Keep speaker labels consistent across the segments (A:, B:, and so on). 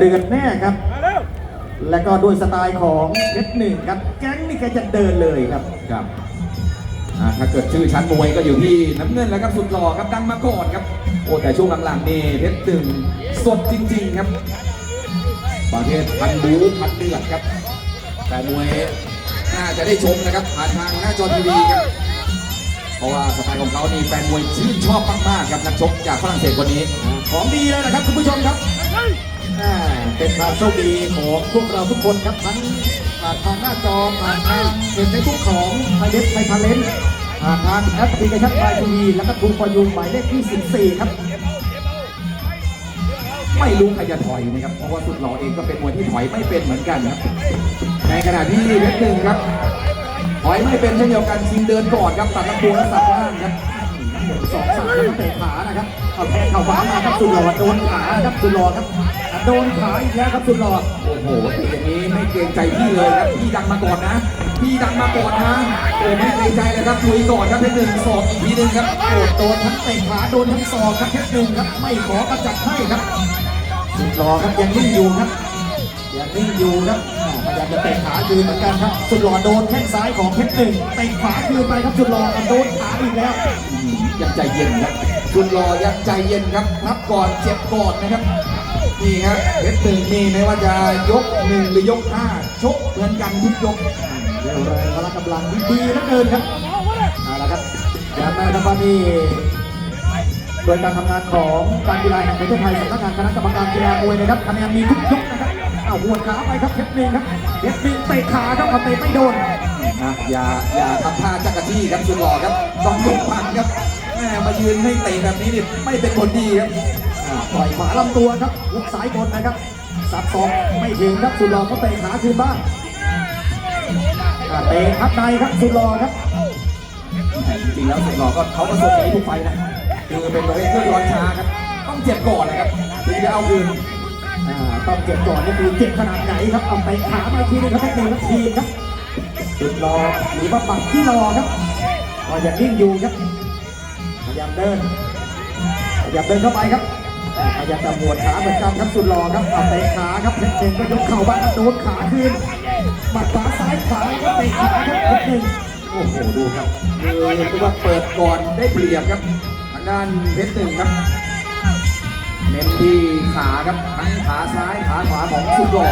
A: เดือนแน่ครับ และก็ด้วยสไตล์ของเพชรหนึ่งครับแก๊งนี่แกจะเดินเลยครับ
B: ครับอ่าถ้าเกิดชื่อชั้นมวยก็อยู่ที่น้ำเงินแล้วครับสุดหล่อครับดังมาก่อนครับโอ้แต่ช่วงหลังๆนี่เพชรตึงสดจริง ๆ ครับประเภทพันบูพันเดือดครับ แต่มวยน่าจะได้ชมนะครับผ่านทางหน้าจอทีวีครับเพราะว่าสไตล์ของเขานี่แฟนมวยชื่นชอบมากๆครับนักชกจากฝรั่งเศสคนนี้
A: ของดีเลยนะครับคุณผู้ชมครับ อ่าเป็นความโชคดีของพวกเราทุกคนครับทั้งผ่านทางหน้าจอผ่านทางเฟซบุ๊กของไทยเล็บไทยทาเลนผ่านทางแอปพลิเคชันไทยทีวีแล้วก็ทูฟอยูหมายเลขที่ 14 ครับ
B: ไม่รู้ใครจะถอยนะครับ เพราะว่าสุดหล่อเองก็เป็นมวยที่ถอยไม่เป็นเหมือนกันครับในขณะที่เพชรหนึ่งครับ ถอยไม่เป็นเช่นเดียวกันชิงเดินก่อนครับตัดลำตัวและสับล่างครับ
A: สองสามเตะขานะครับเอาแทงเข่าขวามาครับสุดหล่อโดนขาครับสุดหล่อครับ โดนขาอีกแล้วครับสุดหล่อ
B: โอ้โหตีอย่างนี้ไม่เกรงใจพี่เลยครับพี่ดังมาก่อนนะ พี่ดังมาก่อนนะโอ้ไม่เกรงใจเลยครับลุยก่อนครับเพชรหนึ่งสอบอีกทีหนึ่งครับ
A: โอ้โดนทั้งเตะขาโดนทั้งศอกครับเพชรหนึ่งครับ ไม่ขอกระจัดให้ครับสุดหล่อครับยังนิ่งอยู่ครับยังนิ่งอยู่ครับอ่าพยายามจะเตะขาคืนเหมือนกันครับสุดหล่อโดนแข้งซ้ายของเพชรหนึ่งเตะขวาคืนไปครับสุดหล่ออะโดนขาอีกแล้ว
B: ยังใจเย็นครับคุณรอยังใจเย็นครับรับก่อนเจ็บก่อนนะครับ นี่ครับเพชรหนึ่งนี่ไม่ว่าจะยกหนึ่งหรือยกห้าชกเหมือนกันทุกยก
A: เร็วแรงพละกำลังดีเหลือเกินครับเอาละครับย้ำนะครับว่านี่โดยการทำงานของการกีฬาแห่งประเทศไทยสำนักงานคณะกรรมการกีฬามวยนะครับคะแนนมีทุกยกนะครับเอาหัวขาไปครับเพชรนิงครับเพชรนิงเตะขาครับเอาเตะไม่โดน
B: นะอย่าอย่าทำท่าจักรจี้ครับคุณหล่อครับต้องยกพันครับ แม่มายืนให้เตะแบบนี้นี่ไม่เป็นคนดีครับ
A: อ่าปล่อยขวาลำตัวครับหุกซ้ายบนนะครับสับสองไม่ถึงครับสุดหล่อก็เตะขาคืนบ้างอ่าเตะพับในครับสุดหล่อครับ
B: แต่จริงๆแล้วสุดหล่อก็เขาก็ส่งนี้ทุกไฟนะคือเป็นประเภทเครื่องร้อนช้าครับต้องเจ็บก่อนนะครับถึงจะเอาคืน
A: อ่าต้องเจ็บก่อนนี่คือเจ็บขนาดไหนครับเอาเตะขามาอีกทีนึงครับเพชรนิงครับทีมครับสุดหล่อหรือว่าปักที่รอครับก็ยังนิ่งอยู่ครับ พยายามเดินพยายาเดินเข้าไปครับอยายามจะหมวขาเหมือนกันครับสุดหล่อครับเอาเตะขาครับเพชรนิงก็ยกเข่าบ้างโดนขาคืนหมัดขวาซ้ายขวาก็เตะขาครับเพชรนิง
B: โอ้โหดูครับคือเรียกว่าเปิดก่อนได้เปรียบครับทางด้านเพชรหนึ่งครับเน้นที่ขาครับทั้งขาซ้ายขาขวาของสุดหล่อ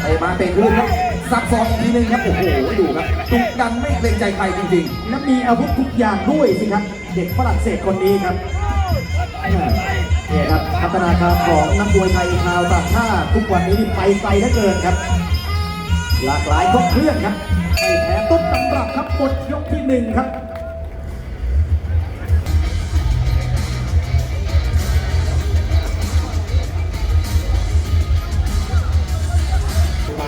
B: เตะมาเตะคืนครับ ซับซ้อนอีกทีนึงครับโอ้โหดูครับตุกดันไม่เกรงใจใครจริงๆ
A: และมีอาวุธทุกอย่างด้วยสิครับ เด็กฝรั่งเศสคนนี้ครับเนี่ยครับพัฒนาการของนักมวยไทยชาวต่างชาติทุกวันนี้ไปไกลเหลือเกินครับ หลากหลายครบเครื่องครับไม่แพ้ต้นตำรับครับบทยกที่หนึ่งครับ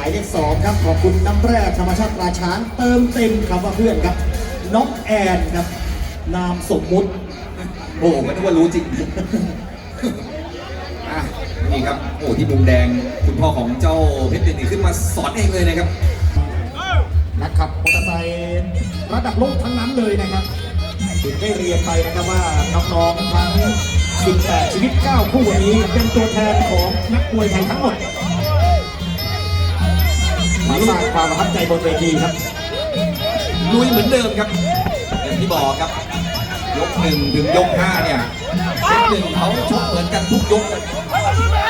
A: ายเลขสองครับขอบคุณน้ำแร่ธรรมชาติตราช้างเติมเต็มคำว่าเพื่อนครับน้องแอนครับ นามสมมุติ
B: ๆโอ้โหไม่นึกว่ารู้จริงอะนี่ครับโอ้ที่มุมแดงคุณพ่อของเจ้าเพชรหนึ่งนี่ขึ้นมาสอนเองเลยนะครับ
A: นักขับมอเตอร์ไซค์ระดับโลกทั้งนั้นเลยนะครับถึงได้เรียนไปนะครับว่าน้องๆทั้ง18ชีวิต 9 คู่วันนี้เป็นตัวแทนของนักมวยไทยทั้งหมด มาสร้างความประทับใจบนเวทีครับ
B: ลุยเหมือนเดิมครับอย่างที่บอกครับ ยกหนึ่งถึงยกห้าเนี่ยยกหนึ่งเขาชกเหมือนกันทุกยก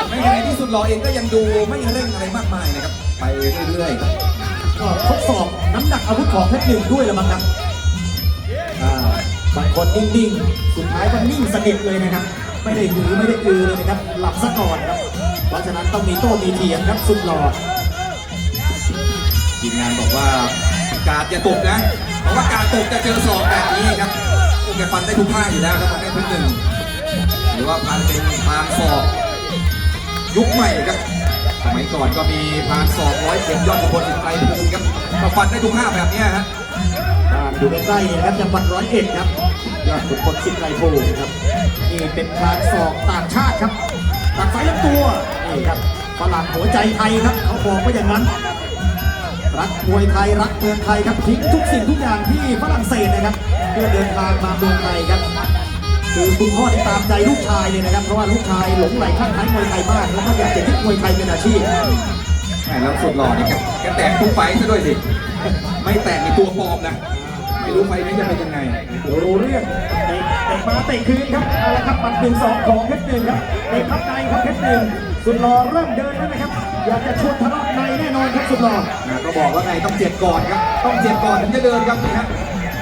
B: ในขณะที่สุดรอเองก็ยังดูไม่เร่งอะไรมากมายนะครับ ไปเรื่อยๆครับ
A: ก็ทดสอบน้ำหนักอาวุธของเพชรหนึ่งด้วยละมั้งครับอ่าบางคนนิ่งๆ สุดท้ายก็นิ่งสนิทเลยนะครับ ไม่ได้หือไม่ได้อือเลยนะครับ หลับซะก่อนครับ เพราะฉะนั้นต้องมีโต้มีเถียงครับสุดหล่อ
B: ทีมงานบอกว่าการจะตกนะ เพราะว่าการตกจะเจอศอกแบบนี้ครับโอเคฟันได้ทุกท่าอยู่แล้วครับประเภทพื้นหนึ่งหรือว่าพันเป็นพานศอกยุคใหม่ครับ สมัยก่อนก็มีพานศอกร้อยเข็มยอดมงคลสิทธิ์ไกรภูมิครับก็ฟันได้ทุกท่าแบบเนี้ยฮะ
A: อ่าอยู่ใกล้ๆนี่นะครับจังหวัดร้อยเอ็ดครับยอดขุนพลสิทธิ์ไกรภูมิครับนี่เป็นการสอกต่างชาติครับตัดสายลำตัวนี่ครับฝรั่งหัวใจไทยครับ เขาบอกว่าอย่างนั้น รักมวยไทยรักเมืองไทยครับทิ้งทุกสิ่งทุกอย่างที่ฝรั่งเศสนะครับเพื่อเดินทางมาเมืองไทยครับคือคุณพ่อที่ตามใจลูกชายเลยนะครับเพราะว่าลูกชายหลงไหลข้างไทยมวยไทยมากแล้วก็อยากจะยึดมวยไทยเป็นอาชีพ
B: แหมแล้วสุดหล่อนี่แกแกแตกทุกไฟต์ซะด้วยสิไม่แตกในตัวปลอมนะไม่รู้ไฟต์นี้จะเป็นยังไง
A: รู้เรื่องเตะเตะมาเตะคืนครับเอาละครับปัดหนึ่งสองของเพชรหนึ่งครับเตะพับในครับเพชรหนึ่ง สุดหล่อเริ่มเดินแล้วนะครับ อยากจะชวนทะเลาะในแน่นอนครับสุดหล่อ
B: นะก็บอกว่าไงต้องเจ็บก่อนครับ ต้องเจ็บก่อนถึงจะเดินครับนี่ครับ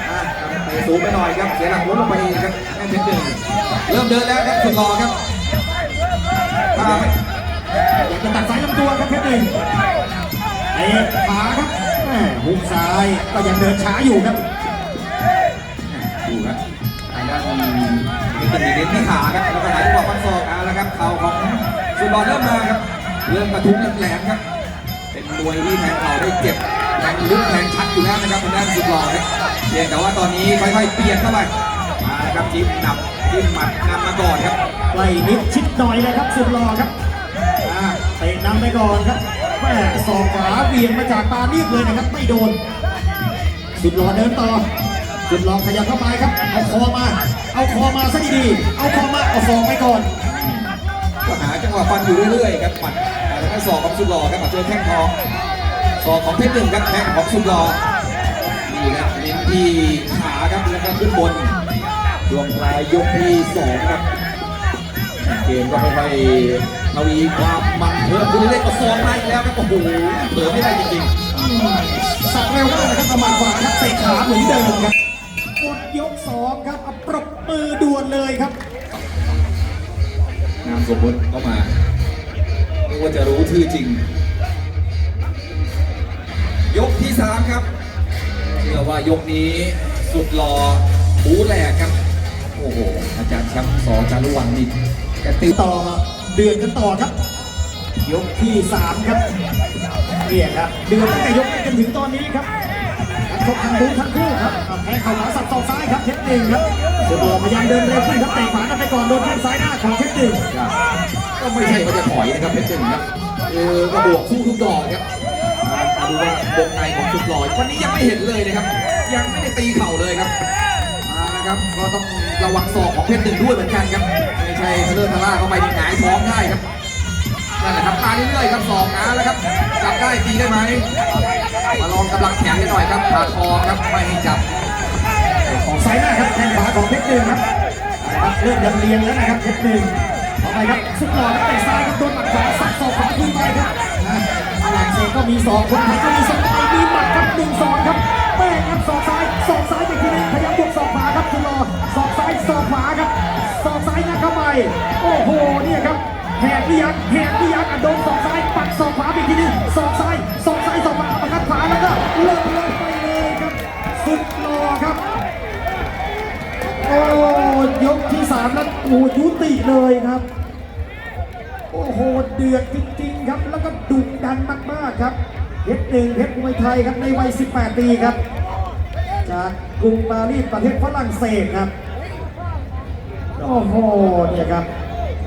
B: อะเตะสูงไปหน่อยครับ เสียหลักล้มลงไปครับแม่เพชรหนึ่งเริ่มเดินแล้วครับสุดหล่อครับถ้าไม่
A: อยากจะตัดสายลำตัวครับเพชรหนึ่งเตะขาครับแม่หุกซ้ายก็ยังเดินช้าอยู่ครับ
B: ดูครับทางด้านนี่เป็นเน้นที่ขาครับแล้วก็หายจังหวะฟันศอกเอาละครับเข่าของ สุดหล่อเริ่มมาครับ เริ่มกระทุ้งแหลมๆครับ เป็นมวยที่แทงเข่าได้เจ็บแทงลึกแทงชัดอยู่แล้วนะครับทางด้านสุดหล่อครับเพียงแต่ว่าตอนนี้ค่อยๆเปลี่ยนเข้าไปมาแล้วครับจิ้มหนับจิ้มหมัดนำมาก่อนครับ
A: ไล่นิดชิดหน่อยเลยครับสุดหล่อครับอ่าเตะนำไปก่อนครับแม่ศอกขวาเบี่ยงมาจากปานีบเลยนะครับ ไม่โดน สุดหล่อเดินต่อสุดหล่อขยับเข้าไปครับ เอาคอมา เอาคอมาซะดีๆ เอาคอมา เอาศอกไปก่อน
B: ก็ หาจังหวะฟันอยู่เรื่อยๆครับหมัดแล้วก็ศอกของสุดหล่อครับมาเจอแข้งทองศอกของเพชรหนึ่งครับแข้งของสุดหล่อนี่ครับเน้นที่ขาครับแล้วก็ขึ้นบนช่วงปลายยกที่สองครับเกมก็ค่อยๆทวีความมันเพิ่มขึ้นเรื่อยๆก็ซ้อมมาอีกแล้วครับโอ้โหเผลอไม่ได้จริง
A: สับเร็วมากนะครับประมาณขวาครับเตะขาเหมือนเดิมครับหมดยกสองครับปรบมือด่วนเลยครับ
B: นามสมมติก็มาเรียกว่าจะรู้ชื่อจริง ยกที่สามครับเชื่อว่ายกนี้สุดหล่อบูแหลกครับ โอ้โห อาจารย์แชมป์สอจารุวันนี่แกติ
A: ติ
B: ด
A: ดต่อเดือนกันต่อครับ ยกที่สามครับเนี่ยครับเดือนตั้งแต่ยกแรกจนถึงตอนนี้ครับนัก ชกทั้งคู่ทั้งคู่ครับเอาแทงเข่าขวาสับศอกซ้ายครับเพชรหนึ่งครับสุดหล่อพยายามเดินเร็วขึ้นครับเตะขวากันไปก่อนโดนแข้งซ้ายหน้าของเพชรหนึ่ง
B: ครับก็ไม่ใช่ว่าจะถอยนะครับเพชรจึงครับเออก็บวกสู้ทุกดอกครับมาดูว่าวงในของสุดหล่อวันนี้ยังไม่เห็นเลยนะครับ ยังไม่ได้ตีเข่าเลยครับมานะครับก็ต้องระวังศอกของเพชรหนึ่งด้วยเหมือนกันครับไม่ใช่ทะเลาะทะล่าเข้าไปที่หงายท้องได้ครับ นั่นแหละครับมาเรื่อยๆครับสองนะแล้วครับจับได้ตีได้ไหมมาลองกำลังแขนกันหน่อยครับผ่าคอครับไม่ให้จับ
A: ของซ้ายหน้าครับแข้งขวาของเพชรหนึ่งครับเอาละครับเริ่มยันเรียงแล้วนะครับเพชรหนึ่งต่อไปครับสุดหล่อเตะซ้ายครับโดนหมัดขวาสับศอกขวาขึ้นไปครับนะฝรั่งเศสก็มีศอกคนไทยก็มีศอกไทยมีหมัดครับหนึ่งศอกครับแม่ครับศอกซ้ายศอกซ้ายไปทีนึงพยายามบวกศอกขวาครับสุดหล่อศอกซ้ายศอกขวาครับศอกซ้ายงัดเข้าไปโอ้โหเนี่ยครับ แหกที่ยักแหกที่ยักอะโดนศอกซ้ายปัดศอกขวาไปทีนึงศอกซ้ายศอกซ้ายศอกขวาประคัดขวาแล้วก็เลิกเลยไปเลยครับสุดหล่อครับโอ้ยกที่สามนั้นโอ้ยุติเลยครับโอ้โหเดือดจริงๆครับ แล้วก็ดุดันมากๆครับเพชรหนึ่งเพชรมวยไทยครับในวัย 18 ปีครับ จากกรุงปารีสประเทศฝรั่งเศสครับ โอ้โหเนี่ยครับ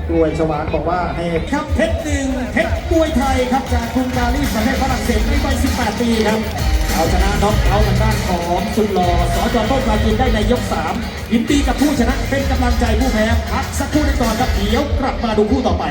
A: กล้วยฉวานบอกว่าให้ครับเพชรหนึ่งเพชรมวยไทยครับจากกรุงปารีสประเทศฝรั่งเศสในวัย 18 ปีครับเอาชนะน็อกเอาทางด้านของสุดหล่อสจต้นปลาจีนได้ในยก 3 ยินดีกับผู้ชนะเป็นกำลังใจผู้แพ้พักสักครู่หนึงก่อนครับเดี๋ยวกลับมาดูคู่ต่อไป